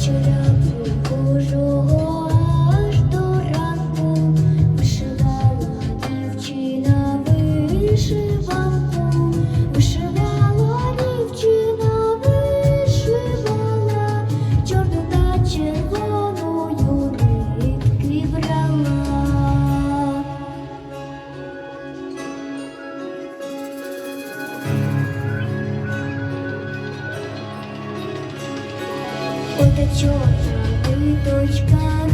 вечора прихожого Ота чорна ниточка